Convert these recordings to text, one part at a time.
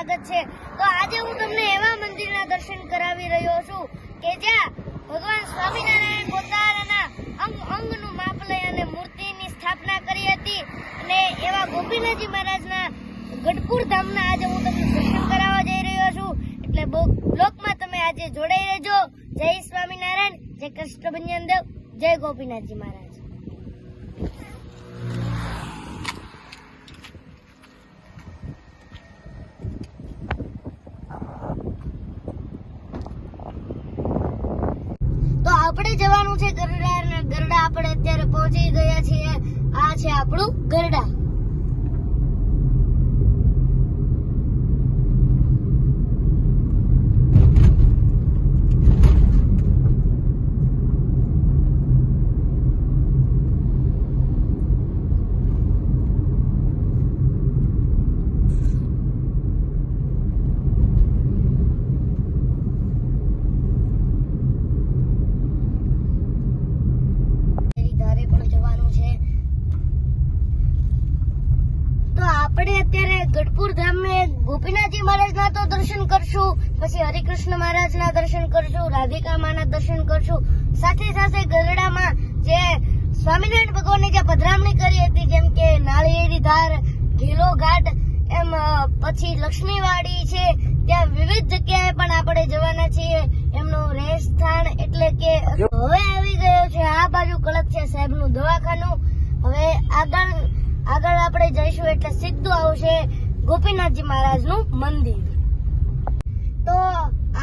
સ્વાગત છે. તો આજે હું તમને એવા મંદિરના દર્શન કરાવી રહ્યો છું કે જ્યાં ભગવાન સ્વામિનારાયણ પોતાના અંગ અંગનું માપ લઈ અને મૂર્તિની સ્થાપના કરી હતી અને એવા ગોપીનાથજી મહારાજના ગઢપુર ધામના આજે હું તમને દર્શન કરાવવા જઈ રહ્યો છું. એટલે બ્લોકમાં તમે આજે જોડાઈ રહેજો. જય સ્વામિનારાયણ, જય કૃષ્ણ દેવ જય ગોપીનાથજી મહારાજ તો આપણે જવાનું છે ગરડા ગરડા આપણે અત્યારે પહોંચી ગયા છીએ. આ છે આપણું ગરડા એની ધારે પણ જવાનું છે તો આપણે અત્યારે ગઢપુર ધામે ગોપીનાથજી મહારાજના તો દર્શન કરશું પછી હરિકૃષ્ણ મહારાજના દર્શન કરશું રાધિકા માના દર્શન કરશું. સાથે સાથે ગરડામાં જે સ્વામિનારાયણ ભગવાનની જે પધરામણી કરી હતી જેમ કે નાળિયેરી ધાર ઘેલો ઘાટ એમ પછી લક્ષ્મીવાડી છે ત્યાં વિવિધ જગ્યાએ પણ આપણે જવાના છીએ. એમનું રહેશ સ્થાન એટલે કે હવે આવી ગયો છે આ બાજુ કળક સાહેબનું દવાખાનું હવે આગળ આગળ આપણે જઈશું એટલે સીધું આવશે ગોપીનાથજી મહારાજનું મંદિર. તો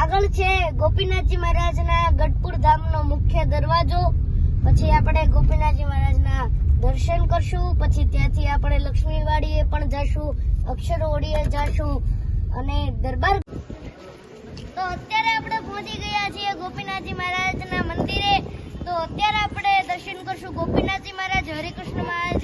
આગળ છે ગોપીનાથજી મહારાજના ગઢપુર ધામનો મુખ્ય દરવાજો. પછી આપણે ગોપીનાથજી મહારાજના દર્શન કરશું. પછી ત્યાંથી આપણે લક્ષ્મીવાડીએ પણ જશું અક્ષરવાડીએ જશું અને દરબાર તો અત્યારે આપણે પહોંચી ગયા છીએ ગોપીનાથજી મહારાજના મંદિરે. તો અત્યારે આપણે દર્શન કરશું ગોપીનાથજી મહારાજ, હરિકૃષ્ણ મહારાજ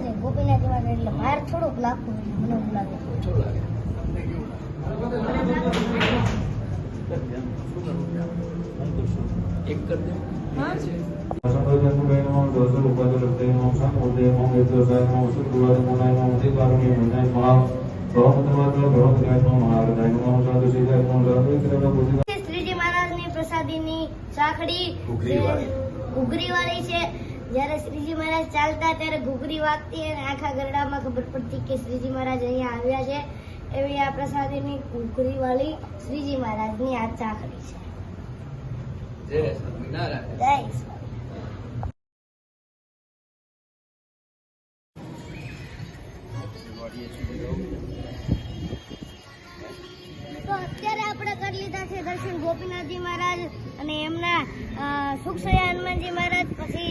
છે. ને આજે એટલે બહાર થોડુંક લાગતું મને એવું લાગે. એક કરી દે હા? શ્રીજી મહારાજની પ્રસાદીની સાંકળી ઉઘરી વાળી છે. જ્યારે શ્રીજી મહારાજ ચાલતા ત્યારે ઘૂઘરી વાગતી અને આખા ગરડામાં ખબર પડતી કે શ્રીજી મહારાજ અહીંયા આવ્યા છે. એવી આ પ્રસાદીની ઘૂઘરીવાળી શ્રીજી મહારાજની આ ચાકડી છે. જય સ્વામિનારાયણ જય તો અત્યારે આપણે કરી લીધા છે દર્શન ગોપીનાથજી મહારાજ અને એમના સુખસયા હનુમાનજી મહારાજ. પછી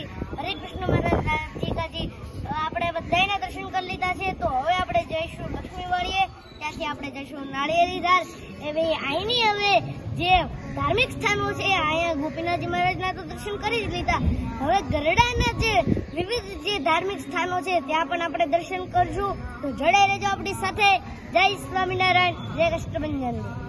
હરિકૃષ્ણ મહારાજજી આપણે બધાને દર્શન કરી લીધા છે, તો હવે આપણે જઈશું લક્ષ્મીવાડીએ. ત્યાંથી આપણે જઈશું નાળિયેરી ધાર. એવી અહીંની હવે જે ધાર્મિક સ્થાનો છે, અહીંયા ગોપીનાથજી મહારાજના તો દર્શન કરી જ લીધા. હવે ગરડાના જે વિવિધ જે ધાર્મિક સ્થાનો છે, ત્યાં પણ આપણે દર્શન કરશું. તો જોડાઈ રહેજો આપણી સાથે. જય સ્વામિનારાયણ. જય કૃષ્ણબંધન